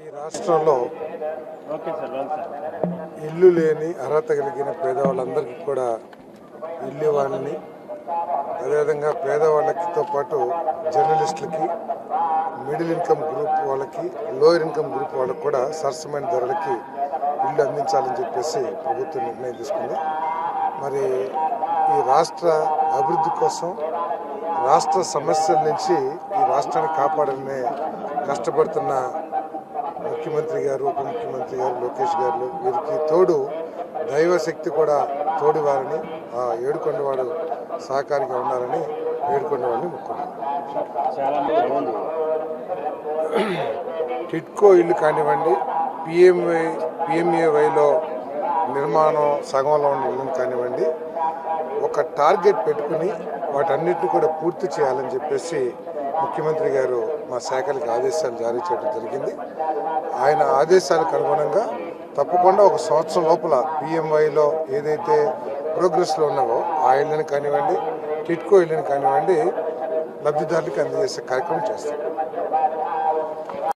ఈ రాష్ట్రంలో ఇల్లు లేని అర్హత కలిగిన పేదవాళ్ళందరికీ కూడా ఇల్లు ఇవ్వాలని అదేవిధంగా పేదవాళ్ళకితో పాటు జర్నలిస్టులకి మిడిల్ ఇన్కమ్ గ్రూప్ వాళ్ళకి లోయర్ ఇన్కమ్ గ్రూప్ వాళ్ళకి కూడా సరసమైన ధరలకి ఇల్లు అందించాలని చెప్పేసి ప్రభుత్వం నిర్ణయం తీసుకుంది. మరి ఈ రాష్ట్ర అభివృద్ధి కోసం రాష్ట్ర సమస్యల నుంచి ఈ రాష్ట్రాన్ని కాపాడాలనే కష్టపడుతున్న ముఖ్యమంత్రి గారు ఉప ముఖ్యమంత్రి గారు లోకేష్ గారు వీరికి తోడు దైవ శక్తి కూడా తోడివారని ఆ ఏడుకొండవాడు సహకారిగా ఉండాలని ఏడుకొండవాడిని ముక్కున్నాను టిట్కో ఇల్లు కానివ్వండి పిఎంఏ పిఎంఏవైలో నిర్మాణం సగంలో ఉన్న ఇల్లు కానివ్వండి ఒక టార్గెట్ పెట్టుకుని వాటన్నిటిని కూడా పూర్తి చేయాలని చెప్పేసి ముఖ్యమంత్రి గారు మా శాఖలకు ఆదేశాలు జారీ చేయడం జరిగింది. ఆయన ఆదేశాలకు అనుగుణంగా తప్పకుండా ఒక సంవత్సరం లోపల పిఎంవైలో ఏదైతే ప్రోగ్రెస్లో ఉన్నావో ఆ ఇళ్ళని కానివ్వండి టిట్కో ఇళ్ళని కానివ్వండి లబ్ధిదారులకు అందజేసే కార్యక్రమం చేస్తాం.